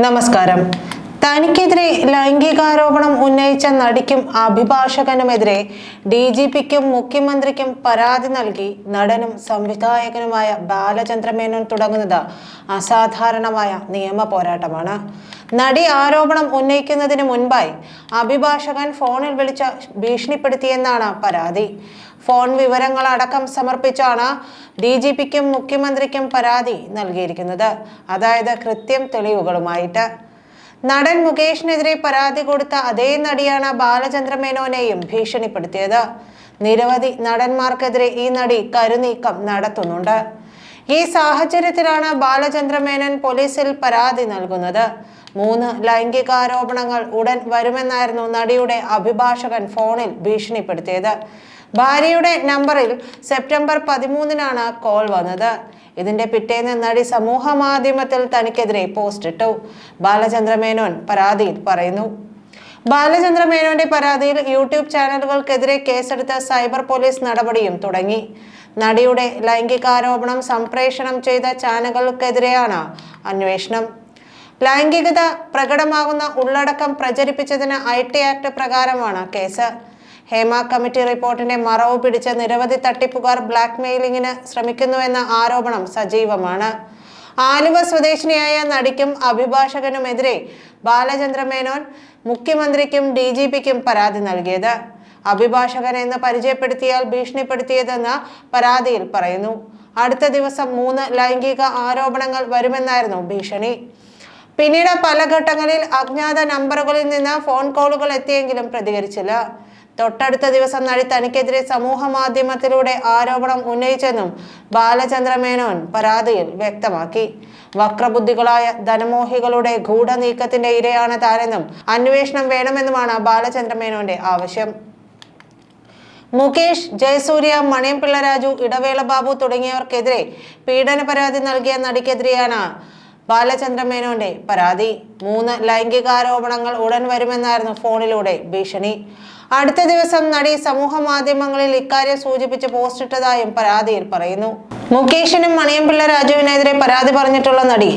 നമസ്കാരം. തനിക്കെതിരെ ലൈംഗികാരോപണം ഉന്നയിച്ച നടിക്കും അഭിഭാഷകനുമെതിരെ ഡി ജി പിക്കും മുഖ്യമന്ത്രിക്കും പരാതി നൽകി നടനും സംവിധായകനുമായ ബാലചന്ദ്രമേനോൻ തുടങ്ങുന്നത് അസാധാരണമായ നിയമ പോരാട്ടമാണ്. നടി ആരോപണം ഉന്നയിക്കുന്നതിന് മുൻപായി അഭിഭാഷകൻ ഫോണിൽ വിളിച്ച ഭീഷണിപ്പെടുത്തിയെന്നാണ് പരാതി. ഫോൺ വിവരങ്ങൾ അടക്കം സമർപ്പിച്ചാണ് ഡി ജി പിക്കും മുഖ്യമന്ത്രിക്കും പരാതി നൽകിയിരിക്കുന്നത്. അതായത് കൃത്യം തെളിവുകളുമായിട്ട്. നടൻ മുകേഷിനെതിരെ പരാതി കൊടുത്ത അതേ നടിയാണ് ബാലചന്ദ്ര മേനോനെയും ഭീഷണിപ്പെടുത്തിയത്. നിരവധി നടന്മാർക്കെതിരെ ഈ നടി കരുനീക്കം നടത്തുന്നുണ്ട്. ഈ സാഹചര്യത്തിലാണ് ബാലചന്ദ്രമേനൻ പോലീസിൽ പരാതി നൽകുന്നത്. മൂന്ന് ലൈംഗികാരോപണങ്ങൾ ഉടൻ വരുമെന്നായിരുന്നു നടിയുടെ അഭിഭാഷകൻ ഫോണിൽ ഭീഷണിപ്പെടുത്തിയത്. ഭാര്യയുടെ നമ്പറിൽ സെപ്റ്റംബർ പതിമൂന്നിനാണ് കോൾ വന്നത്. ഇതിന്റെ പിറ്റേന്ന് നടി സമൂഹ മാധ്യമത്തിൽ തനിക്കെതിരെ പോസ്റ്റ് ഇട്ടു. ബാലചന്ദ്രമേനോൻ പരാതിയിൽ പറയുന്നു. ബാലചന്ദ്രമേനോന്റെ പരാതിയിൽ യൂട്യൂബ് ചാനലുകൾക്കെതിരെ കേസെടുത്ത സൈബർ പോലീസ് നടപടിയും തുടങ്ങി. നടിയുടെ ലൈംഗികാരോപണം സംപ്രേഷണം ചെയ്ത ചാനലുകൾക്കെതിരെയാണ് അന്വേഷണം. ലൈംഗികത പ്രകടമാകുന്ന ഉള്ളടക്കം പ്രചരിപ്പിച്ചതിന് ഐ ടി ആക്ട് പ്രകാരമാണ് കേസ്. ഹേമ കമ്മിറ്റി റിപ്പോർട്ടിന്റെ മറവ് പിടിച്ച നിരവധി തട്ടിപ്പുകാർ ബ്ലാക്ക്മെയിലിംഗിന് ശ്രമിക്കുന്നുവെന്ന ആരോപണം സജീവമാണ്. ആലുവ സ്വദേശിനിയായ നടിക്കും അഭിഭാഷകനുമെതിരെ ബാലചന്ദ്ര മേനോൻ മുഖ്യമന്ത്രിക്കും ഡി ജി പിക്കും പരാതി നൽകിയത്. അഭിഭാഷകൻ എന്ന് പരിചയപ്പെടുത്തിയാൽ ഭീഷണിപ്പെടുത്തിയതെന്ന് പരാതിയിൽ പറയുന്നു. അടുത്ത ദിവസം മൂന്ന് ലൈംഗിക ആരോപണങ്ങൾ വരുമെന്നായിരുന്നു ഭീഷണി. പിന്നീട് പല ഘട്ടങ്ങളിൽ അജ്ഞാത നമ്പറുകളിൽ നിന്ന് ഫോൺ കോളുകൾ എത്തിയെങ്കിലും പ്രതികരിച്ചില്ല. തൊട്ടടുത്ത ദിവസം നടി തനിക്കെതിരെ സമൂഹ മാധ്യമത്തിലൂടെ ആരോപണം ഉന്നയിച്ചെന്നും ബാലചന്ദ്ര മേനോൻ പരാതിയിൽ വ്യക്തമാക്കി. വക്രബുദ്ധികളായ ധനമോഹികളുടെ ഗൂഢനീക്കത്തിന്റെ ഇരയാണ് താനെന്നും അന്വേഷണം വേണമെന്നുമാണ് ബാലചന്ദ്ര മേനോന്റെ ആവശ്യം. മുകേഷ് ജയസൂര്യ മണിയം പിള്ളരാജു ഇടവേള ബാബു തുടങ്ങിയവർക്കെതിരെ പീഡന പരാതി നൽകിയ നടിക്കെതിരെയാണ് ബാലചന്ദ്ര മേനോന്റെ പരാതി. മൂന്ന് ലൈംഗികാരോപണങ്ങൾ ഉടൻ വരുമെന്നായിരുന്നു ഫോണിലൂടെ ഭീഷണി. അടുത്ത ദിവസം നടി സമൂഹ മാധ്യമങ്ങളിൽ ഇക്കാര്യം സൂചിപ്പിച്ച് പോസ്റ്റ് ഇട്ടതായും പരാതിയിൽ പറയുന്നു. മുകേഷിനും മണിയമ്പിള്ള രാജുവിനെതിരെ പരാതി പറഞ്ഞിട്ടുള്ള നടി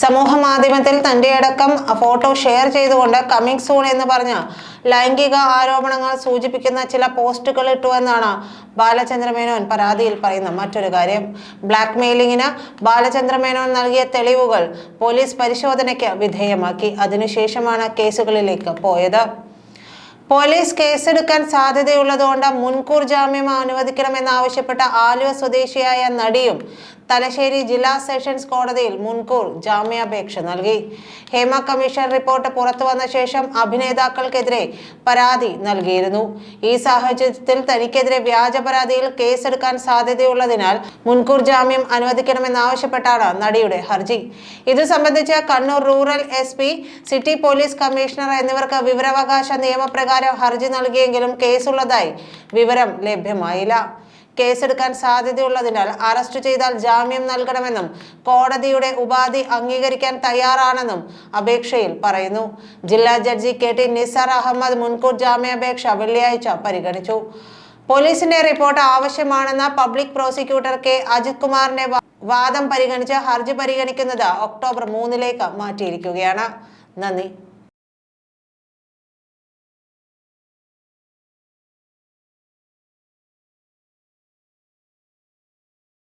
സമൂഹ മാധ്യമത്തിൽ തന്റെ അടക്കം ഫോട്ടോ ഷെയർ ചെയ്തുകൊണ്ട് കമ്മിങ് സൂൺ എന്ന് പറഞ്ഞ ലൈംഗിക ആരോപണങ്ങൾ സൂചിപ്പിക്കുന്ന ചില പോസ്റ്റുകൾ ഇട്ടുവെന്നാണ് ബാലചന്ദ്ര മേനോൻ പരാതിയിൽ പറയുന്ന മറ്റൊരു കാര്യം ബ്ലാക്ക് മെയിലിങ്ങിന് ബാലചന്ദ്ര മേനോൻ നൽകിയ തെളിവുകൾ പോലീസ് പരിശോധനയ്ക്ക് വിധേയമാക്കി. അതിനുശേഷമാണ് കേസുകളിലേക്ക് പോയത്. പോലീസ് കേസെടുക്കാൻ സാധ്യതയുള്ളതുകൊണ്ട് മുൻകൂർ ജാമ്യം അനുവദിക്കണമെന്നാവശ്യപ്പെട്ട ആലുവ സ്വദേശിയായ നടിയും തലശ്ശേരി ജില്ലാ സെഷൻസ് കോടതിയിൽ മുൻകൂർ ജാമ്യാപേക്ഷ നൽകി. ഹേമ കമ്മീഷൻ റിപ്പോർട്ട് പുറത്തു വന്ന ശേഷം അഭിനേതാക്കൾക്കെതിരെ പരാതി നൽകിയിരുന്നു. ഈ സാഹചര്യത്തിൽ തനിക്കെതിരെ വ്യാജ പരാതിയിൽ കേസെടുക്കാൻ സാധ്യതയുള്ളതിനാൽ മുൻകൂർ ജാമ്യം അനുവദിക്കണമെന്നാവശ്യപ്പെട്ടാണ് നടിയുടെ ഹർജി. ഇത് സംബന്ധിച്ച് Kannur rural S P city police commissioner എന്നിവർക്ക് വിവരാവകാശ നിയമപ്രകാരം ഹർജി നൽകിയെങ്കിലും കേസുള്ളതായി വിവരം ലഭ്യമായില്ല. കേസെടുക്കാൻ സാധ്യതയുള്ളതിനാൽ അറസ്റ്റ് ചെയ്താൽ ജാമ്യം നൽകണമെന്നും കോടതിയുടെ ഉപാധി അംഗീകരിക്കാൻ തയ്യാറാണെന്നും അപേക്ഷയിൽ പറയുന്നു. ജില്ലാ judge K T Nisar Ahammed മുൻകൂർ ജാമ്യാപേക്ഷ വെള്ളിയാഴ്ച പരിഗണിച്ചു. പോലീസിന്റെ റിപ്പോർട്ട് ആവശ്യമാണെന്ന പബ്ലിക് പ്രോസിക്യൂട്ടർ കെ അജിത് കുമാറിന്റെ വാദം പരിഗണിച്ച് ഹർജി പരിഗണിക്കുന്നത് ഒക്ടോബർ മൂന്നിലേക്ക് മാറ്റിയിരിക്കുകയാണ്. നന്ദി.